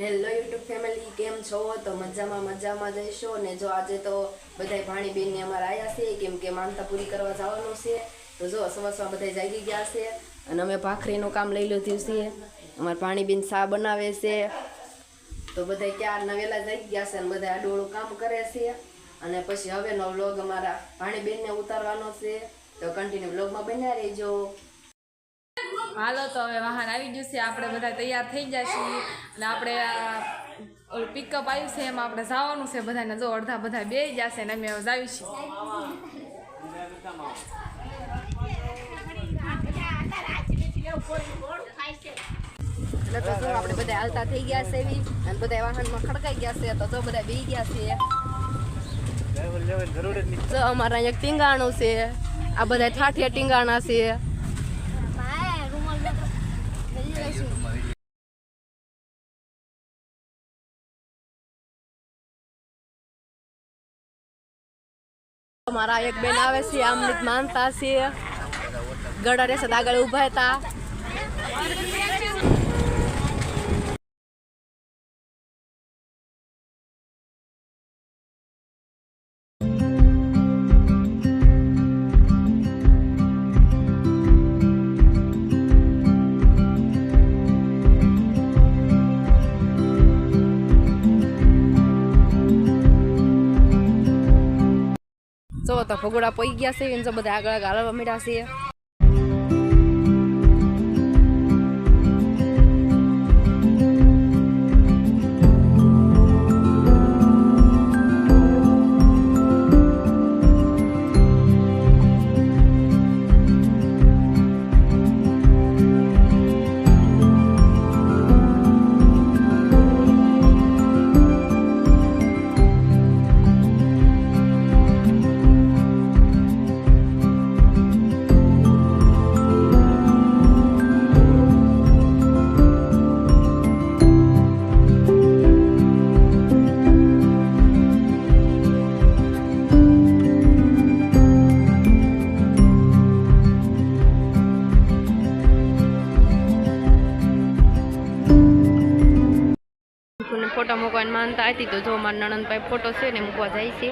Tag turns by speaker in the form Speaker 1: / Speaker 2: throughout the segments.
Speaker 1: Hello YouTube family કેમ છો? તો મજામાં મજામાં જઈશો ને જો આજે તો બધા ભાણી બેન ને અમારે આવ્યા છે, કેમ કે માનતા પૂરી કરવા જવાનું છે. તો જો સવાર બધા જાગી ગયા છે. અને અમે ભાખરીનું કામ લઈ લીધું છે. અમારા ભાણીબેન શા બનાવે છે. તો બધા ક્યારના વહેલા જાગી ગયા છે અને બધા આડોળું કામ કરે છે. અને પછી હવેનો વ્લોગ અમારા ભાણીબેનને ઉતારવાનો છે. તો કન્ટિન્યુ વ્લોગમાં બન્યા રહેજો.
Speaker 2: હાલો તો હવે વાહન આવી ગયું છે. આપણે બધા તૈયાર થઈ છીએ. અને આપણે ઓલું પિકઅપ આવ્યું છે એમાં આપણે જવાનું છે. બધાને જો અડધા બધા બે છે ને અમે હવે જાવી છીએ.
Speaker 1: એટલે તો જો આપણે બધા હાલતા થઈ ગયા છે એવી. અને બધા વાહનમાં ખડકાઈ ગયા છે. તો જો બધા બે ગયા છે. અમારા અહીંયા ટીંગાણું છે. આ બધા ઠાઠિયા ટીંગાણા છે. અમારા એક બેન આવે છે અમૃત માનતા છે ગળા રેસદ આગળ ઊભા હતા. તો ભગોડા પઈ ગયા છે એને જો બધા આગળ આગળ હાલવા મળ્યા છે. ફોટો મૂકવાની માનતા. હતી તો જો મારા નણંદભાઈ ફોટો છે ને મૂકવા જાય છે.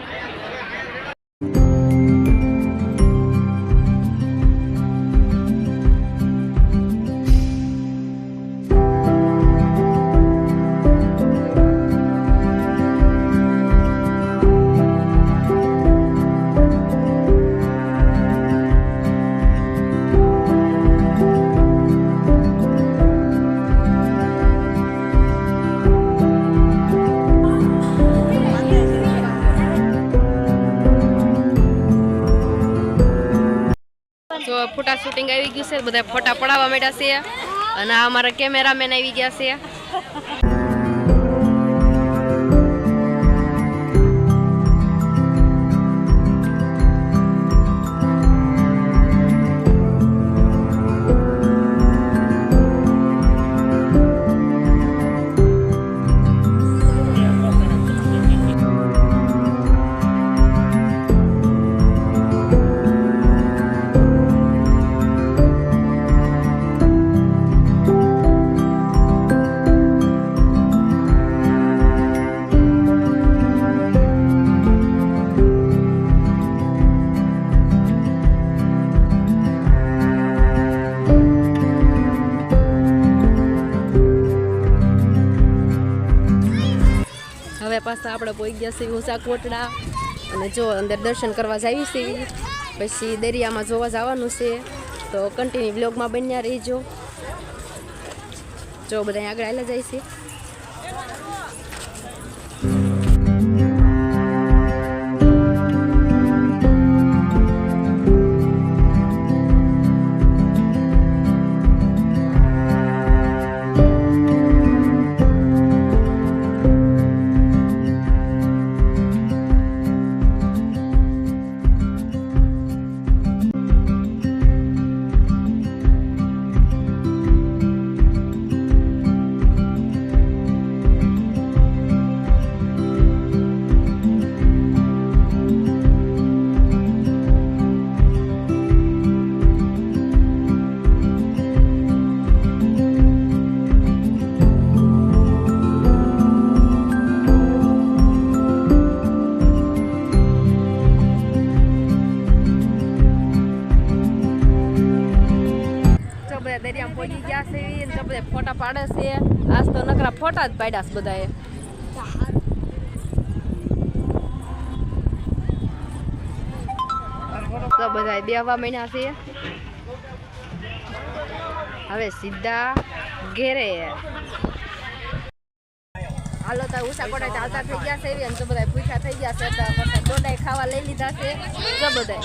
Speaker 1: ફોટા શૂટિંગ આવી ગયું છે, બધા ફોટા પડાવવા માંડ્યા છે. અને અમારા કેમેરામેન આવી ગયા છે. હવે આપણે પોઈ ગયા છીએ ઊંચા કોટડા અને જો અંદર દર્શન કરવા જઈએ છીએ, પછી દરિયામાં જોવા જવાનું છે. તો કન્ટિન્યુ બ્લોગમાં બન્યા રહીજો. જો બધા આગળ આવેલા જાય છે. પાડે છે. આજ તો નકરા ફોટા જ પાડ્યા છે બધાએ. તો બધા બેવા મહિના છે. હવે સીધા ઘેરે. હાલો તો ઉષા કોટા ચાલતા થઈ ગયા છે એવી તો બધા પૂછા થઈ ગયા છે. તો બધા ખાવા લઈ લીધા છે. તો બધા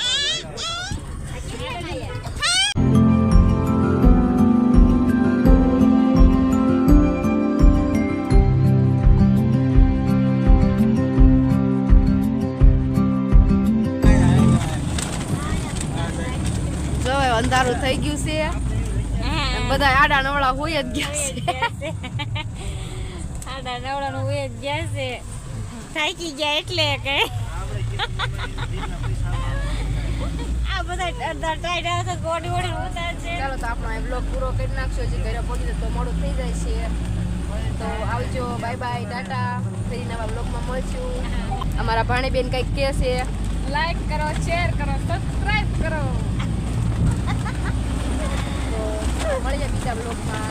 Speaker 1: અંધારું થઈ ગયું છે. બધા આડા નવળા હોય જ ગયા છે.
Speaker 3: આડા હોય જ ગયા છે. થાકી ગયા એટલે કે. આ બધા અડધા ટાઈટ ગોડી ઉતારશે
Speaker 1: ચાલો તો આપણો બ્લોગ પૂરો કરી નાખશો. જે ઘરે પહોંચી તો મોડું થઈ જાય છે. તો આવજો. Bye bye tata. ફરી નવા બ્લોગમાં મળશું. અમારા ભાણીબેન કંઈક કહે છે.
Speaker 2: લાઈક કરો શેર કરો સબસ્ક્રાઈબ કરો.
Speaker 1: ผมก็เลยอยามีแต่ลมมา